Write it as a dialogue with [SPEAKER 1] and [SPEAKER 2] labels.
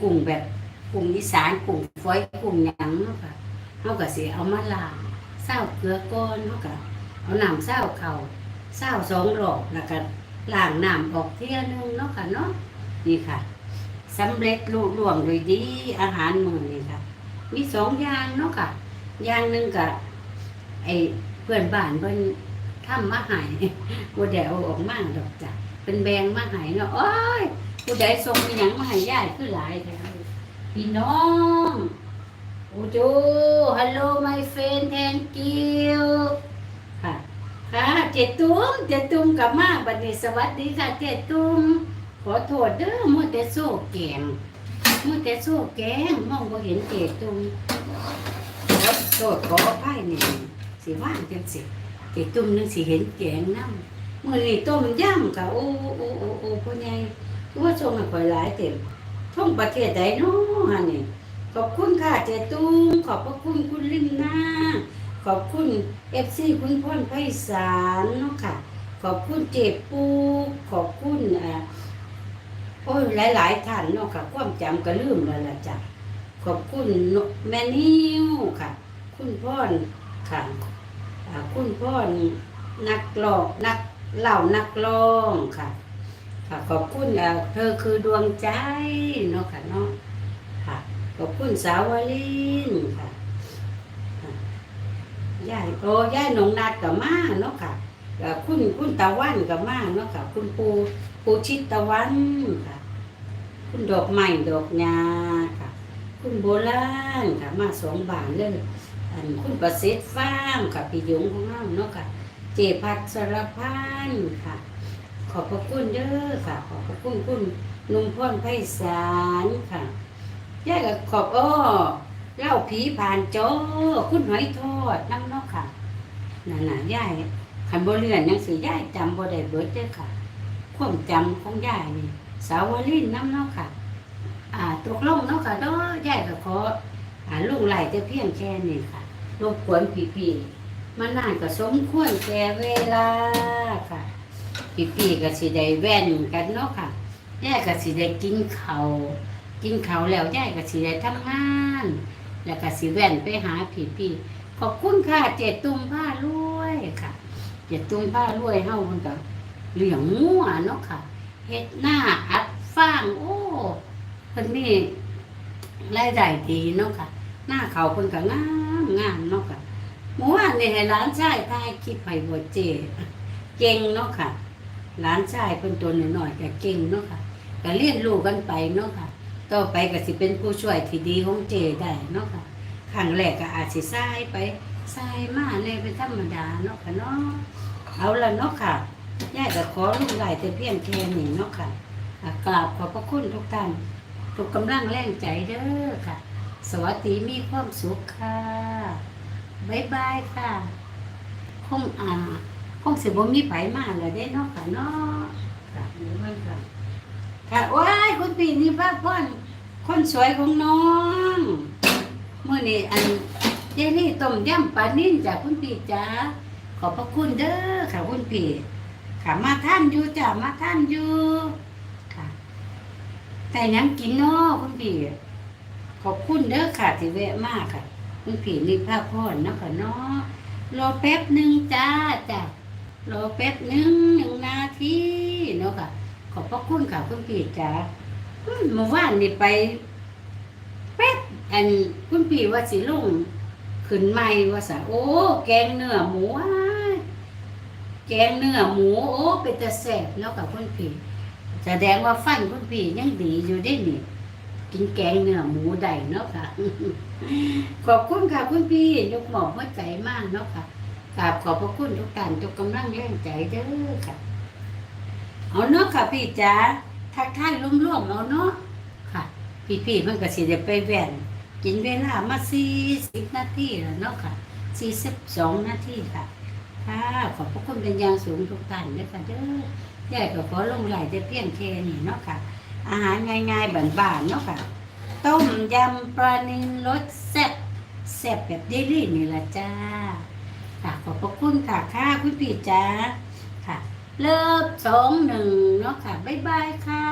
[SPEAKER 1] กุ้งแบบกุ้งอีสานกุ้งฝอยกุ้งหยังเนาะค่ะเฮาก็สิเอามาล้างเศร้าเกลือก่อนเฮาก็เอาน้ำเศร้าเข้าเศร้าสองรอบแล้วก็ล้างน้ำออกเที่ยนึงเนาะค่ะเนาะนี่ค่ะสำเร็จลุล่วงโดยดีอาหารมื้อนี้ค่ะ มีสองอย่างเนาะค่ะ อย่างหนึ่งก็ไอเพื่อนบ้านเพิ่นทำมาให้บ่ได้เอาออกมาดอกจ้ะเป็นแบงมาให้เนาะโอ้ย ผู้ใดส่งมีหยังมาให้ยายคือหลายแท้พี่น้องโอ้โจฮัลโหล my friend thank you ค่ะ ค่ะเจตุ้มเจตุ้มกลับมาบัดนี้สวัสดีค่ะเจตุ้มขอโทษเด้อมัวแต่โซ่แกงมัวแต่โซ่แกงมองบ่เห็นเจตุ้มขอโทษขออภัยนี่สิว่างจังสิเจตุ้มนึงสิเห็นแกงน้ำมื้อนี้ต้มยำค่ะโอ้โอ้โอ้โอ้พ่อใหญ่ ว่าชงให้ข่อยหลายเต็มท่องประเทศใดเนาะฮะนี่ขอบคุณค่ะเจตุ้มขอบพระคุณคุณลิมนาขอบคุณเอฟซีคุณพ่อนไพศาลเนาะค่ะ ขอบคุณเจปูขอบคุณอ่าโอ้ยหลาย ๆ ท่านเนาะค่ะ ความจำก็ลืมแล้วล่ะจ้ะขอบคุณแม่นิวค่ะ คุณพ่อนค่ะคุณพ่อนนักร้องนักเล่านักร้องค่ะ ค่ะขอบคุณเธอคือดวงใจเนาะค่ะเนาะค่ะขอบคุณสาวลินค่ะค่ะยายโอ้ยายหนงนาดกับมาเนาะค่ะกับคุณคุณตะวันกับมาเนาะค่ะ คุณปูปูชิดตะวันค่ะ คุณดอกไม้ดอกหญ้าค่ะ คุณโบราณค่ะมาสองบานเลยอันคุณประสิทธิ์ฟามค่ะพี่ยงของเราเนาะค่ะ เจพัดสารพันค่ะ อบพระคุณเด้อค่ะ ขอบพระคุณคุณนุ่มพ่นไพศาลค่ะยายก็ขอบอ้อเล่าผีผ่านจอคุณหอยทอดน้ำเนอกค่ะนั่นน่ะยายขันบ่เรือนยังสิยายจำบ่ได้เบิดเด้อค่ะความจำของยายนี่สาวลินน้ำเนอกค่ะ อ่าตกลงเนาะค่ะเนาะยายก็ขออ่าลุงไหลแต่เพียงแค่นี้ค่ะรบกวนพี่ๆมานานก็สมควรแก่เวลาค่ะ พี่พี่ๆก็สิได้แว่นกันเนาะค่ะยายก็สิได้กินเขากินเขาแล้วยายก็สิได้ทำงาน แล้วก็สิแว่นไปหาพี่พี่ๆขอบคุณค่ะเจตุ้มผ้ารวยค่ะ เจตุ้มผ้ารวยเฮามันก็เหลี้ยงงัวเนาะค่ะเฮ็ดหน้าอัดฟางโอ้เพิ่นมีรายได้ดีเนาะค่ะ หน้าเขาวเพิ่นก็งามงามเนาะค่ะเมื่อวานให้ร้านใชายถ่ายคลิปให้บ่เจ เก่งเนาะค่ะ หลานชายเป็นตัวหน้อยๆก็เก่งเนาะค่ะก็เรียนรู้กันไปเนาะค่ะต่อไปก็สิเป็นผู้ช่วยที่ดีของเจได้เนาะค่ะครั้งแรกก็อาจสิสายไปสายมาเลยเป็นธรรมดาเนาะค่ะเนาะเอาละเนาะค่ะยายก็ขอลุงไหลแต่เพียงแค่นี้เนาะค่ะกราบขอบพระคุณทุกท่านทุกกำลังแรงใจเด้อค่ะ สวัสดีมีความสุขค่ะ บ๊ายบายค่ะคงอ่า งสิบ่มีไผมาแล้วเด้เนาะค่ะเนาะค่ะนี่มันค่ะค่ะว้ายคุณปีนี่ป้าพ่อนคนสวยของน้องเมื้อนี้อันเจนี่ต้มยำปลานิ่นจากคุณปีจ้าขอบพระคุณเด้อค่ะคุณปีค่ะมาท่านอยู่จ้ามาท่านอยู่ค่ะแต่ยังกินเนาะคุณปีขอบคุณเด้อค่ะที่แวะมากค่ะคุณปีนี่ป้าพ่อนเนาะค่ะเนาะรอแป๊บหนึ่งจ้าจ้า รอแป๊บหนึ่งหนึ่งนาทีเนาะค่ะ ขอบพระคุณค่ะคุณพี่จ๋ามเมื่อวานนี่ไปแป๊บอันคุณพี่ว่าสิลุงขึ้นใหม่ว่าสะโอ้ แกงเนื้อหมูแกงเนื้อหมูโอ้เป็นตะแสบเนาะกับคุณพี่แสดงว่าฟันคุณพี่ยังดีอยู่ได้นี่กินแกงเนื้อหมูได้เนาะค่ะ ขอบคุณค่ะคุณพี่ยกหมอกหัวใจมากเนาะค่ะ กราบขอบพระคุณทุกท่านทุกกำลังแรงใจเด้อค่ะ เอาเนาะค่ะพี่จ๋าทักทายร่วมๆเอาเนาะค่ะ พี่ๆมันก็สิได้ไปแว่นกินเวลามาสี่สิบนาทีแล้วเนาะค่ะสี่สิบสองนาทีค่ะค่ะขอบพระคุณเป็นอย่างสูงทุกท่านเด้อค่ะเด้อยายก็ขอลงไหลแต่เพียงแค่นี้เนาะค่ะ อาหารง่ายๆบ้านๆเนาะค่ะ ต้มยำปลานิลรสแซ่บแซ่บแบบเดลี่นี่ละจ้า พระคุณค่ะค่ะคุณพี่จ๋าค่ะ เลิฟสองหนึ่งเนาะค่ะ บ๊ายบายค่ะ